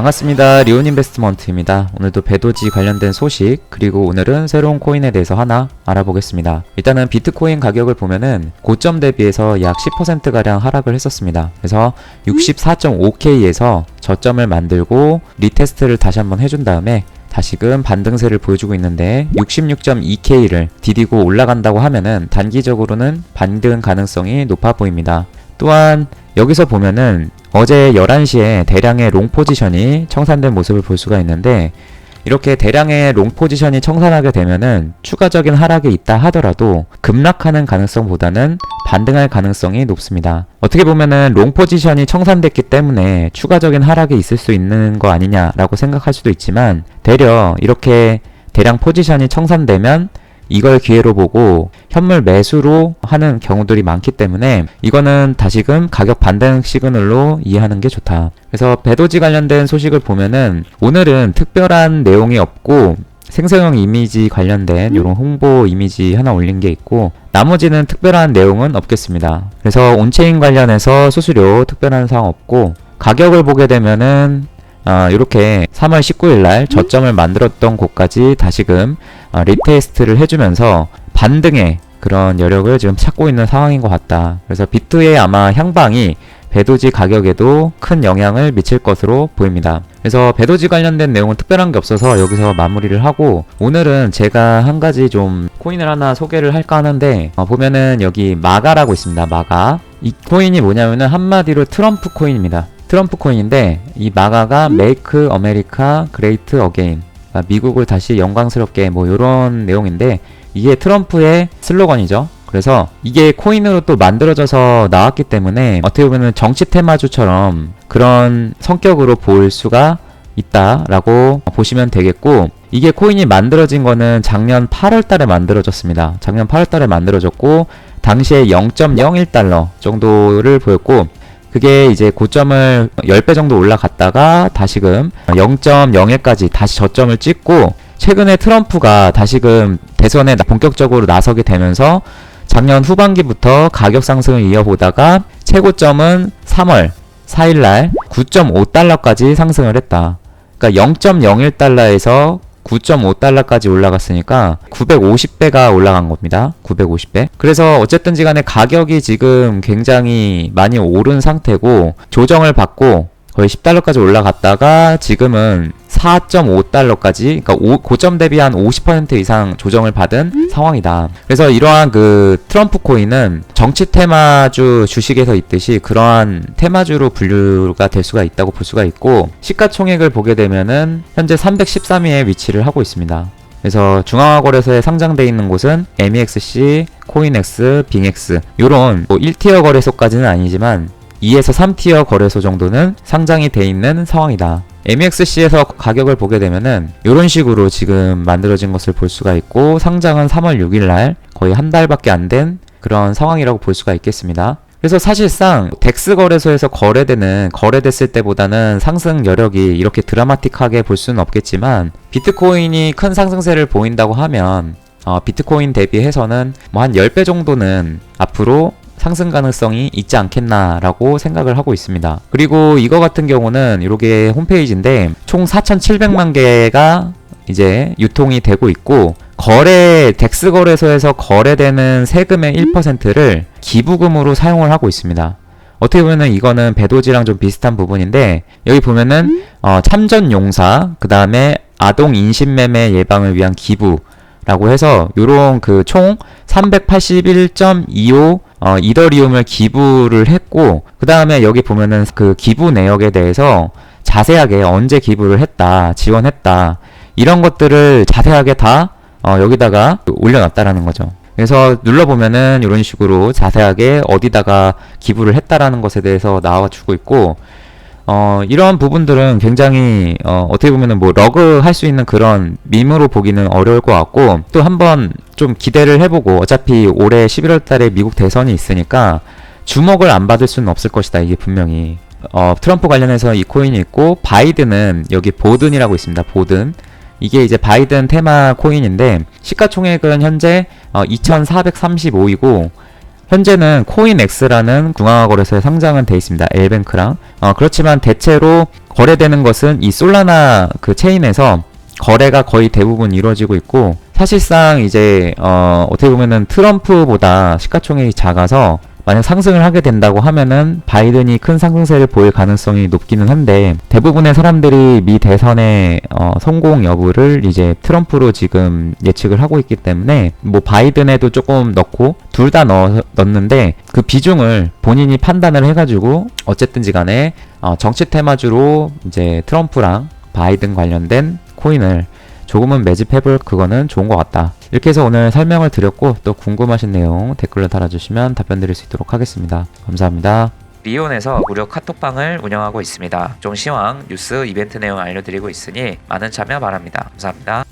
반갑습니다. 리온 인베스트먼트입니다. 오늘도 배도지 관련된 소식 그리고 오늘은 새로운 코인에 대해서 하나 알아보겠습니다. 일단은 비트코인 가격을 보면은 고점 대비해서 약 10%가량 하락을 했었습니다. 그래서 64.5K에서 저점을 만들고 리테스트를 다시 한번 해준 다음에 다시금 반등세를 보여주고 있는데 66.2K를 디디고 올라간다고 하면은 단기적으로는 반등 가능성이 높아 보입니다. 또한 여기서 보면은 어제 11시에 대량의 롱 포지션이 청산된 모습을 볼 수가 있는데 이렇게 대량의 롱 포지션이 청산하게 되면은 추가적인 하락이 있다 하더라도 급락하는 가능성보다는 반등할 가능성이 높습니다. 어떻게 보면은 롱 포지션이 청산됐기 때문에 추가적인 하락이 있을 수 있는 거 아니냐라고 생각할 수도 있지만 되려 이렇게 대량 포지션이 청산되면 이걸 기회로 보고 현물 매수로 하는 경우들이 많기 때문에 이거는 다시금 가격 반등 시그널로 이해하는 게 좋다. 그래서 배도지 관련된 소식을 보면은 오늘은 특별한 내용이 없고 생성형 이미지 관련된 이런 홍보 이미지 하나 올린 게 있고 나머지는 특별한 내용은 없겠습니다. 그래서 온체인 관련해서 수수료 특별한 사항 없고 가격을 보게 되면은 아, 이렇게 3월 19일 날 저점을 만들었던 곳까지 다시금 아, 리테스트를 해주면서 반등의 그런 여력을 지금 찾고 있는 상황인 것 같다. 그래서 비트의 아마 향방이 배도지 가격에도 큰 영향을 미칠 것으로 보입니다. 그래서 배도지 관련된 내용은 특별한 게 없어서 여기서 마무리를 하고 오늘은 제가 한 가지 좀 코인을 하나 소개를 할까 하는데 어, 보면은 여기 마가라고 있습니다. 마가 이 코인이 뭐냐면은 한마디로 트럼프 코인입니다. 트럼프 코인인데 이 마가가 메이크 아메리카 그레이트 어게인 미국을 다시 영광스럽게 뭐 요런 내용인데 이게 트럼프의 슬로건이죠. 그래서 이게 코인으로 또 만들어져서 나왔기 때문에 어떻게 보면 정치 테마주처럼 그런 성격으로 볼 수가 있다라고 보시면 되겠고 이게 코인이 만들어진 거는 작년 8월 달에 만들어졌습니다. 작년 8월 달에 만들어졌고 당시에 0.01달러 정도를 보였고 그게 이제 고점을 10배 정도 올라갔다가 다시금 0.01까지 다시 저점을 찍고 최근에 트럼프가 다시금 대선에 본격적으로 나서게 되면서 작년 후반기부터 가격 상승을 이어보다가 최고점은 3월 4일날 9.5달러까지 상승을 했다. 그러니까 0.01달러에서 9.5달러까지 올라갔으니까 950배가 올라간 겁니다. 950배. 그래서 어쨌든지 간에 가격이 지금 굉장히 많이 오른 상태고 조정을 받고 거의 10달러까지 올라갔다가 지금은 4.5달러까지 그러니까 오, 고점 대비 한 50% 이상 조정을 받은 상황이다. 그래서 이러한 그 트럼프 코인은 정치 테마주 주식에서 있듯이 그러한 테마주로 분류가 될 수가 있다고 볼 수가 있고 시가총액을 보게 되면은 현재 313위에 위치를 하고 있습니다. 그래서 중앙화거래소에 상장돼 있는 곳은 MEXC, 코인X, 빙X 요런 뭐 1티어 거래소까지는 아니지만 2에서 3티어 거래소 정도는 상장이 돼 있는 상황이다. MEXC에서 가격을 보게 되면은 이런 식으로 지금 만들어진 것을 볼 수가 있고 상장은 3월 6일 날 거의 한 달밖에 안 된 그런 상황이라고 볼 수가 있겠습니다. 그래서 사실상 덱스 거래소에서 거래되는 거래됐을 때보다는 상승 여력이 이렇게 드라마틱하게 볼 수는 없겠지만 비트코인이 큰 상승세를 보인다고 하면 어, 비트코인 대비해서는 뭐 한 10배 정도는 앞으로 상승 가능성이 있지 않겠나라고 생각을 하고 있습니다. 그리고 이거 같은 경우는 이렇게 홈페이지인데 총 4,700만 개가 이제 유통이 되고 있고 거래 덱스 거래소에서 거래되는 세금의 1%를 기부금으로 사용을 하고 있습니다. 어떻게 보면은 이거는 배도지랑 좀 비슷한 부분인데 여기 보면은 어, 참전 용사 그 다음에 아동 인신매매 예방을 위한 기부 라고 해서 요런 그 총 381.25 어, 이더리움을 기부를 했고 그 다음에 여기 보면은 그 기부 내역에 대해서 자세하게 언제 기부를 했다 지원했다 이런 것들을 자세하게 다 어, 여기다가 올려놨다라는 거죠. 그래서 눌러보면은 이런 식으로 자세하게 어디다가 기부를 했다라는 것에 대해서 나와주고 있고 어, 이러한 부분들은 굉장히 어, 어떻게 보면은 뭐 러그 할 수 있는 그런 밈으로 보기는 어려울 것 같고 또 한번 좀 기대를 해보고 어차피 올해 11월 달에 미국 대선이 있으니까 주목을 안 받을 수는 없을 것이다 이게 분명히. 어, 트럼프 관련해서 이 코인이 있고 바이든은 여기 보든이라고 있습니다 보든. 이게 이제 바이든 테마 코인인데 시가총액은 현재 어, 2,435이고 현재는 코인X라는 중앙화 거래소에 상장은 돼 있습니다. L뱅크랑. 어, 그렇지만 대체로 거래되는 것은 이 솔라나 그 체인에서 거래가 거의 대부분 이루어지고 있고 사실상 이제 어, 어떻게 보면은 트럼프보다 시가총액이 작아서 만약 상승을 하게 된다고 하면은 바이든이 큰 상승세를 보일 가능성이 높기는 한데 대부분의 사람들이 미 대선의 어, 성공 여부를 이제 트럼프로 지금 예측을 하고 있기 때문에 뭐 바이든에도 조금 넣고 둘 다 넣었는데 그 비중을 본인이 판단을 해가지고 어쨌든지 간에 어, 정치 테마주로 이제 트럼프랑 바이든 관련된 코인을 조금은 매집해볼 그거는 좋은 것 같다. 이렇게 해서 오늘 설명을 드렸고 또 궁금하신 내용 댓글로 달아주시면 답변 드릴 수 있도록 하겠습니다. 감사합니다. 리온에서 무료 카톡방을 운영하고 있습니다. 종 시황, 뉴스, 이벤트 내용 알려드리고 있으니 많은 참여 바랍니다. 감사합니다.